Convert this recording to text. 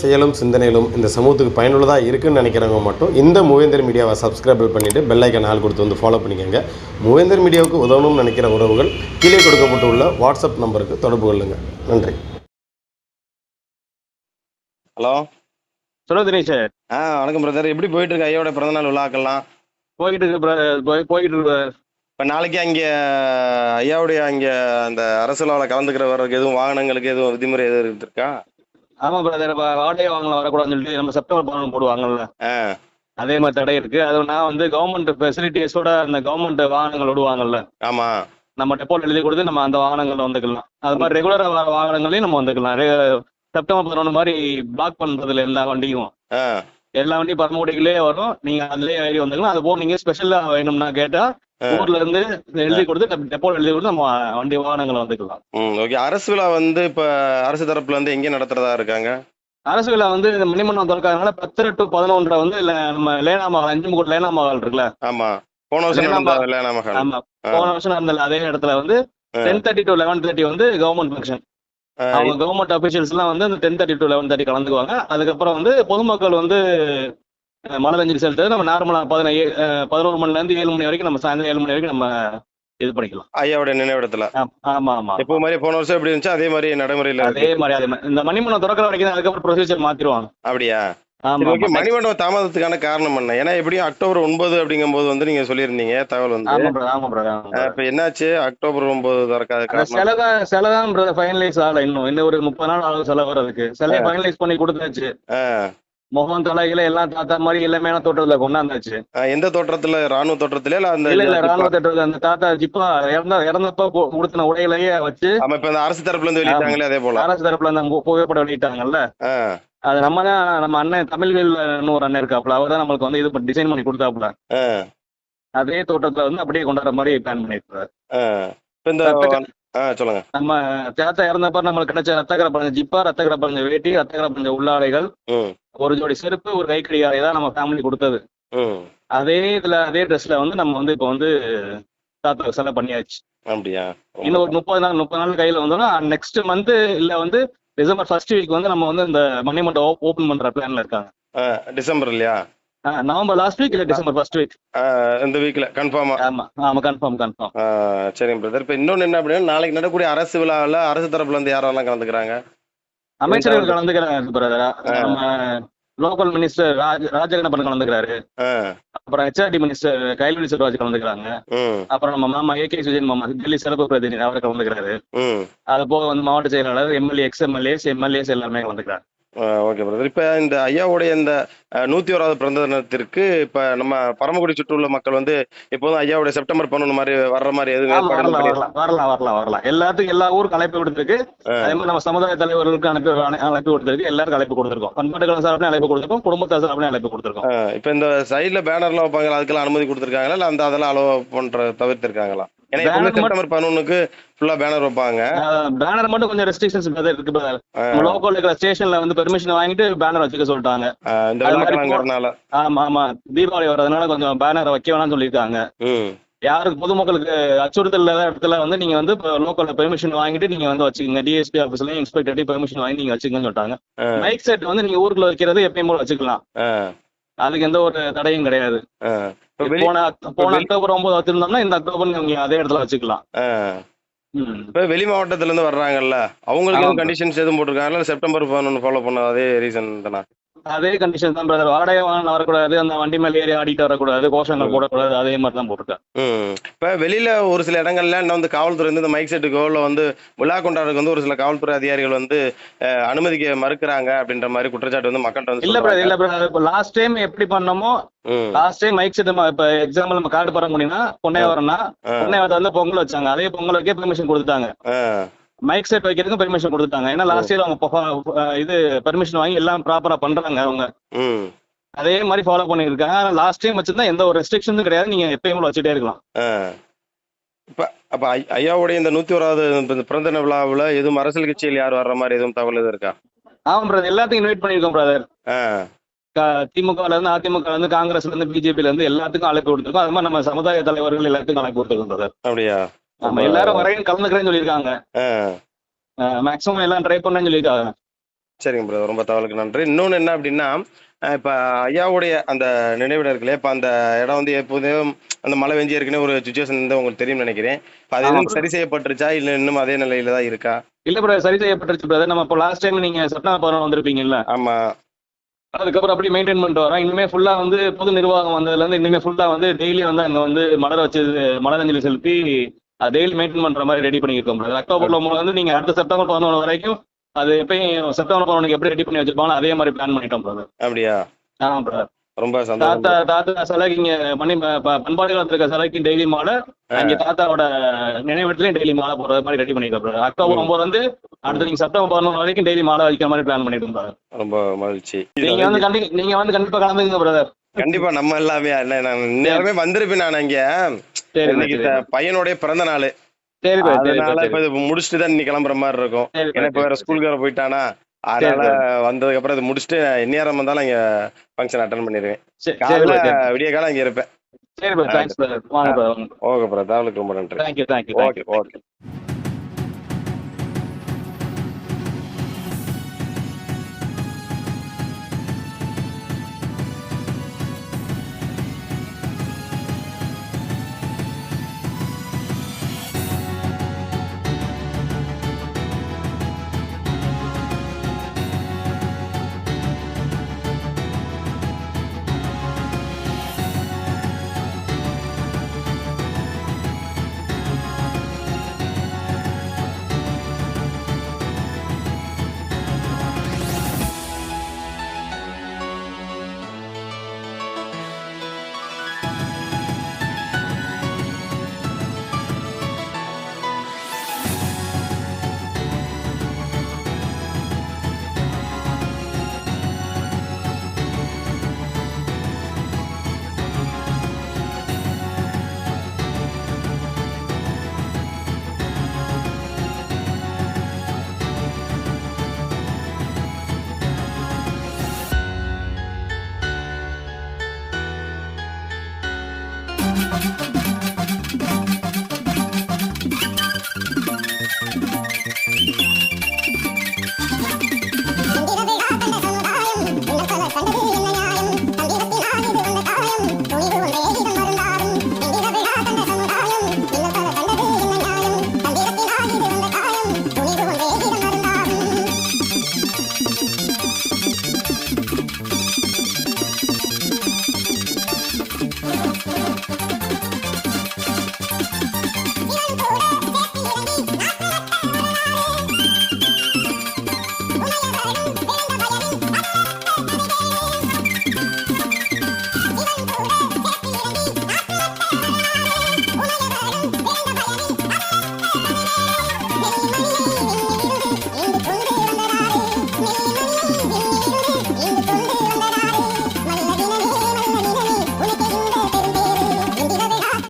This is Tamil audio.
செயலும் சிந்தனையிலும் இந்த சமூகத்துக்கு பயனுள்ளதாக இருக்குன்னு நினைக்கிறவங்க மட்டும் இந்த மூவேந்தர் மீடியாவை சப்ஸ்கிரைப் பண்ணிவிட்டு பெல் ஐக்கன் ஆள் கொடுத்து வந்து ஃபாலோ பண்ணிக்கோங்க. மூவேந்தர் மீடியாவுக்கு உதவணும்னு நினைக்கிற உறவுகள் கீழே கொடுக்கப்பட்டுள்ள வாட்ஸ்அப் நம்பருக்கு தொடர்பு கொள்ளுங்கள் நன்றி. ஹலோ. சொல்லு தினேஷ் ஆ வணக்கம் பிரதர் எப்படி போயிட்டு இருக்கு ஐயோட பிறந்தநாள் விழாக்கள்லாம்? போய்கிட்டு இருக்கு bro. போய் போய்கிட்டு இருக்கு. இப்போ நாளைக்கு அங்கே ஐயாவுடைய அங்கே அந்த அரசு விழாவில் கலந்துக்கிறவருக்கு எதுவும் வாகனங்களுக்கு எதுவும் விதிமுறை எதுவும் இருக்கா ஆமா பிரதர் இப்போ வாடகை வாங்கலாம் வரக்கூடாதுன்னு சொல்லிட்டு நம்ம செப்டம்பர் பதினொன்று போடுவாங்கல்ல. அதே மாதிரி தடை இருக்கு. அது நான் வந்து கவர்மெண்ட் ஃபெசிலிட்டிஸோட அந்த கவர்மெண்ட் வாகனங்கள் விடுவாங்கல்ல ஆமாம் நம்ம டெப்போட் எழுதி கொடுத்து நம்ம அந்த வாகனங்கள்ல வந்துக்கலாம். அது மாதிரி ரெகுலரா வர வாகனங்களையும் நம்ம வந்துக்கலாம். செப்டம்பர் பதினொன்று மாதிரி பிளாக் பண்றதுல எல்லா வண்டியும். எல்லா வண்டியும் பரமக்குடிக்குள்ளே வரும். நீங்க அதுலயே ஏறி வந்துக்கலாம். அது போக நீங்க ஸ்பெஷலா வேணும்னா கேட்டா. ஊர்ல இருந்து எழுதி கொடுத்து டெப்போட் எழுதி கொடுத்து நம்ம வண்டி வாகனங்களை வந்துக்கலாம். ஓகே அரசு விழா வந்து இப்போ அரசு தரப்புல இருந்து எங்கே நடத்துறதா இருக்காங்க? அரசு விழா வந்து இந்த மணிமண்டபம் திறக்காதனால பத்து டு பதினொன்றரை வந்து நம்ம லேனா மகால் அஞ்சு முக்கூட லேனா மகால் இருக்குல்ல? ஆமாம் போன வருஷம் ஆமா. போன வருஷம் நடந்த அதே இடத்துல வந்து. Ten thirty to eleven thirty வந்து கவர்மெண்ட் ஃபங்க்ஷன் அவங்க கவர்மெண்ட் அபிஷியல்ஸ் எல்லாம் வந்து அந்த ten thirty to eleven thirty கலந்துக்குவாங்க. அதுக்கப்புறம் வந்து பொதுமக்கள் வந்து அஹ், மலரஞ்சலி செலுத்துறது நம்ம நார்மலா பதினேழு பதினோரு மணில இருந்து ஏழு மணி வரைக்கும் நம்ம சாயந்தரம் ஏழு மணி வரைக்கும் நம்ம இது பண்ணிக்கலாம். ஐயாவுடைய நினைவிடத்துல ஆம், ஆமா எப்போ மாதிரி போன வருஷம் எப்படி இருந்துச்சு அதே மாதிரி நடைமுறையில் அதே மாதிரி அதே மாதிரி. இந்த மணிமண்டபம் திறக்கிற வரைக்கும் அதுக்கப்புறம் ப்ரொசீஜர் மாத்திருவாங்க. அப்படியா? மணிமண்டபம் தாமதத்துக்கான காரணம் என்ன? ஏன்னா எப்படியும் அக்டோபர் ஒன்பது அப்படிங்கும்போது வந்து நீங்க சொல்லியிருந்தீங்க தகவல் வந்து. இப்ப என்னாச்சு? அக்டோபர் ஒன்பது திறக்காத அந்த காரணம். சிலை தான் சிலை தான் brother ஃபைனலைஸ் ஆகல இன்னும். இன்னும் ஒரு முப்பது நாள் ஆகும் சிலை வர்றதுக்கு. சிலையை ஃபைனலைஸ் பண்ணி கொடுத்தாச்சு. முகம் தலைகளை எல்லாம் தாத்தா மாதிரி எல்லாமே தோட்டத்துல கொண்டாந்தாச்சு. எந்த தோற்றத்துல? ராணுவ தோற்றத்துல இல்ல அந்த இல்ல இல்ல ராணுவ தோட்டத்துல அந்த தாத்தா ஜிப்பா இறந்த இறந்தப்ப உடுத்தின உடையிலேயே வச்சு இப்ப அரசு தரப்புல இருந்து வெளியிட்டாங்களே அதே போல. அரசு தரப்புல அந்த புகைப்படம் வெளியிட்டாங்கல்ல. அது நம்ம தான் நம்ம அண்ணன் தமிழ்வேல் ஒரு அண்ணன் இருக்காப்புல அவர் தான் நம்மளுக்கு வந்து இது டிசைன் பண்ணி கொடுத்தாப்புல. ஆ, அதே தோட்டத்துல வந்து அப்படியே கொண்டாடுற மாதிரி பிளான் பண்ணிருக்காரு. ரத்த- சொல்லுங்க. நம்ம தாத்தா இறந்தப்ப நம்மளுக்கு கிடைச்ச ரத்தகர பஞ்ச ஜிப்பா ரத்தகர பஞ்ச வேட்டி ரத்தகர பஞ்ச உள்ளாடைகள் ஒரு ஜோடி செருப்பு ஒரு கைக்கடி ஆடை தான் நம்ம ஃபேமிலி கொடுத்தது. அதே இதுல அதே ட்ரெஸ்ல வந்து நம்ம வந்து இப்போ வந்து தாத்தா செலவு பண்ணியாச்சு. அப்படியா? இன்னும் ஒரு முப்பது நாள் முப்பது நாள் கையில வந்தோம்னா நெக்ஸ்ட் மந்த் இல்ல வந்து டிசம்பர் ஃபர்ஸ்ட் வீக் வந்து நம்ம வந்து இந்த மணிமண்டபம் ஓபன் பண்ற பிளான்ல இருக்காங்க. டிசம்பர் இல்லையா? நவம்பர் லாஸ்ட் வீக் இல்ல டிசம்பர் ஃபர்ஸ்ட் வீக் இந்த வீக்ல கன்ஃபார்மா ஆமா ஆமா கன்ஃபார்ம் கன்ஃபார்ம் சரிங்க பிரதர் இப்ப இன்னொன்னு என்ன அப்படின்னா நாளைக்கு நடக்கக்கூடிய அரசு விழாவில் அரசு தரப்புல இருந்து யாரெல்லாம் கலந்துக்கிறாங்க? அமைச்சர்கள் கலந்துக்கிறாங்க பிரதர் நம்ம லோக்கல் மினிஸ்டர் ராஜ ராஜகணபன் கலந்துக்கிறாரு. அப்புறம் ஹெச்ஆர்டி மினிஸ்டர் கைல்வெளி செல்வராஜ் கலந்துக்கிறாங்க. அப்புறம் நம்ம மாமா ஏ கே சுஜன் மாமா டெல்லி சிறப்பு பிரதிநிதி அவர் கலந்துக்கிறாரு. அது போக வந்து மாவட்ட செயலாளர் எம்எல்ஏ எக்ஸ் எம்எல்ஏஸ் எம்எல்ஏஸ் எல்லாமே கலந்துக்கிறாங்க. ஓகே பிரதர் இப்போ இந்த ஐயாவுடைய இந்த நூற்றி ஓராவது பிறந்த தினத்திற்கு இப்போ நம்ம பரமக்குடி சுற்றுள்ள மக்கள் வந்து எப்போதும் ஐயாவுடைய செப்டம்பர் பதினொன்று மாதிரி வர்ற மாதிரி எதுவும் வரலாம் வரலாம் வரலாம் வரலாம் எல்லாத்துக்கும் எல்லா ஊருக்கும் அழைப்பு கொடுத்துருக்கு. அதே மாதிரி நம்ம சமுதாய தலைவர்களுக்கு அனுப்பி அழை- அழைப்பு கொடுத்துருக்கு எல்லாருக்கும் அழைப்பு கொடுத்துருக்கோம். பண்பாட்டுகள் சார்பிலும் அழைப்பு கொடுத்துருக்கோம். குடும்பத்தார் சார்பிலும் அழைப்பு கொடுத்துருக்கோம். இப்போ இந்த சைடில் பேனர்லாம் வைப்பாங்களா? அதுக்கெல்லாம் அனுமதி கொடுத்துருக்காங்களா? இல்லை அந்த அதெல்லாம் அலோவ் பண்ணுற தவிர்த்திருக்காங்களா? ஏன்னா எப்பவுமே செப்டம்பர் பேனர் வைப்பாங்க. பேனர் மட்டும் கொஞ்சம் ரெஸ்ட்ரிக்ஷன்ஸ் இருக்கு லோக்கல் இருக்கிற ஸ்டேஷன்ல வந்து பெர்மிஷன் வாங்கிட்டு பேனர் வச்சுக்க சொல்லிட்டாங்க. இந்த ஆமா ஆமா. தீபாவளி வர்றதுனால கொஞ்சம் பேனர் வைக்க வேணாம்னு சொல்லியிருக்காங்க. யாருக்கு பொதுமக்களுக்கு அச்சுறுத்தல் இடத்துல வந்து நீங்க வந்து லோக்கல்ல பெர்மிஷன் வாங்கிட்டு நீங்க வந்து வச்சுக்கோங்க. டிஎஸ்பி ஆஃபீஸ்லயும் இன்ஸ்பெக்டர் பெர்மிஷன் வாங்கி நீங்க வச்சுக்கோங்கன்னு சொல்லிட்டாங்க. மைக் செட் வந்து நீங்க ஊருக்குள்ள வைக்கிறது எப்பயும் போல வச்சுக்கலாம். அதுக்கு எந்த ஒரு தடையும் கிடையாது. போன போன அக்டோபர் ஒன்பது வச்சிருந்தோம்னா இந்த அக்டோபர் நீங்க அதே இடத்துல வச்சுக்கலாம். இப்போ வெளி மாவட்டத்துல இருந்து வர்றாங்கல்ல அவங்களுக்கு எதுவும். கண்டிஷன்ஸ் எதுவும் போட்டிருக்காங்களா? இல்லை செப்டம்பர் பதினொன்று ஃபாலோ பண்ண அதே ரீசன் தானா? அதே கண்டிஷன் தான் பிரதர் வாடகை வாகனம் வரக்கூடாது அந்த வண்டி மேலே ஏறி ஆடிட்டு வரக்கூடாது கோஷங்கள் போடக்கூடாது அதே மாதிரி தான் போட்டிருக்கேன். ம். இப்போ வெளியில ஒரு சில இடங்கள்ல இன்னும் வந்து காவல்துறை வந்து இந்த மைக் செட்டுக்கோ இல்லை வந்து விழா கொண்டாடுறதுக்கு வந்து ஒரு சில காவல்துறை அதிகாரிகள் வந்து அனுமதிக்க மறுக்கிறாங்க அப்படின்ற மாதிரி குற்றச்சாட்டு வந்து மக்கள்கிட்ட வந்து இல்ல பிரதர். இல்ல பிரதர் இப்போ லாஸ்ட் டைம் எப்படி பண்ணோமோ லாஸ்ட் டைம் மைக் செட் இப்ப எக்ஸாம்பிள் நம்ம கார்டு பரம் முடியும்னா பொன்னையாவரம்னா ஆ. பொன்னையாவரத்தை வந்து பொங்கல் வச்சாங்க. அதே பொங்கல் வைக்க பெர்மிஷன் கொடுத்தாங்க ஆ. மைக் செட் வைக்கிறதுக்கும் பெர்மிஷன் கொடுத்தாங்க ஏன்னா லாஸ்ட் இயர் அவங்க இது பெர்மிஷன் வாங்கி எல்லாம் ப்ராப்பரா பண்றாங்க அவங்க. அதே மாதிரி ஃபாலோ பண்ணியிருக்காங்க. ஆனா லாஸ்ட் டைம் வச்சிருந்தா எந்த ஒரு ரெஸ்ட்ரிக்ஷனும் கிடையாது. நீங்க எப்பயும் வச்சுட்டே இருக்கலாம். இப்போ அப்போ ஐயாவுடைய இந்த நூற்றி ஓராவது இந்த பிறந்த தின விழாவில் எதுவும் அரசியல் கட்சியில் யார் வர்ற மாதிரி எதுவும் தகவல் எதுவும் இருக்கா? ஆமா பிரதர் எல்லாத்தையும் இன்வைட் பண்ணியிருக்கோம் பிரதர் திமுகல இருந்து அதிமுக இருந்து காங்கிரஸ்ல இருந்து பிஜேபில இருந்து எல்லாத்துக்கும் அழைப்பு கொடுத்துருக்கோம் அது மாதிரி நம்ம சமுதாய தலைவர்கள் எல்லாத்துக்கும் அழைப்பு கொடுத்துருக்கோம் பிரதர் அப்படியா? நம்ம எல்லாரும் வரையும் கலந்துக்கிறேன்னு சொல்லியிருக்காங்க. மேக்ஸிமம் எல்லாம் ட்ரை பண்ணேன்னு சொல்லியிருக்காங்க. சரிங்க பிரதர் ரொம்ப தகவலுக்கு நன்றி. இன்னொன்று என்ன அப்படின்னா இப்ப ஐயாவுடைய அந்த நினைவிடம் இருக்குல்ல இப்ப அந்த இடம் வந்து எப்போதும் அந்த மழை வெஞ்சி ஏற்கனவே ஒரு சுச்சுவேஷன் வந்து உங்களுக்கு தெரியும் நினைக்கிறேன். இப்ப அது எதுவும். சரி செய்யப்பட்டுருச்சா? இல்ல இன்னும் அதே நிலையில தான் இருக்கா? இல்ல பிரதர் சரி செய்யப்பட்டுருச்சு பிரதர் நம்ம இப்போ லாஸ்ட் டைம் நீங்க செப்டம்பர் பதினொன்று வந்திருப்பீங்கல்ல. ஆமா. அதுக்கப்புறம் அப்படி மெயின்டைன் பண்ணிட்டு வரோம். இனிமே ஃபுல்லா வந்து பொது நிர்வாகம் வந்ததுல இருந்து இனிமே ஃபுல்லா வந்து டெய்லி வந்து அங்க வந்து மலர் வச்சு மலர் அஞ்சலி செலுத்தி டெய்லி மெயின்டைன் பண்ற மாதிரி ரெடி பண்ணியிருக்கோம் brother. அக்டோபர்ல மூணு வந்து நீங்க அடுத்த செப்டம்பர் பதினொன்று வரைக்கும் அது எப்பயும் செப்டம்பர் பதினொன்றுக்கு எப்படி ரெடி பண்ணி வச்சிருப்பாங்களோ அதே மாதிரி பிளான் பண்ணிட்டோம் பிரதர் அப்படியா? ஆமா பிரதர் ரொம்ப தாத்தா தாத்தா சிலைக்கு இங்க மணி ப- ப- பண்பாடு காலத்துல இருக்க சிலைக்கு டெய்லி மாலை அங்க தாத்தாவோட நினைவிடத்துலயும் டெய்லி மாலை போடுற மாதிரி ரெடி பண்ணிருக்கோம் brother. அக்டோபர் ஒன்பது வந்து அடுத்து நீங்க செப்டம்பர் பதினொன்று வரைக்கும் டெய்லி மாலை வைக்கிற மாதிரி பிளான் பண்ணிருக்கோம் brother. ரொம்ப மகிழ்ச்சி. நீங்க வந்து கண்டி நீங்க வந்து கண்டிப்பா கலந்துங்க பிரதர் கண்டிப்பா நம்ம எல்லாமே இல்ல நான் நேரமே வந்திருப்பேன் நான் த- பையனுடைய பிறந்த நாள். அதனால இப்ப முடிச்சுட்டு தான் இன்னைக்கு கிளம்புற மாதிரி இருக்கும். ஏன்னா இப்ப வேற. ஸ்கூலுக்கு வேற போயிட்டானா. அதனால வந்ததுக்கு அப்புறம் இது முடிச்சுட்டு எந்நேரம் வந்தாலும் இங்க ஃபங்க்ஷன் அட்டன் காலையில சரி. விடிய காலம் அங்க இருப்பேன். ஓகே பிரதர் தகவலுக்கு ரொம்ப நன்றி. ஓகே. ஓகே.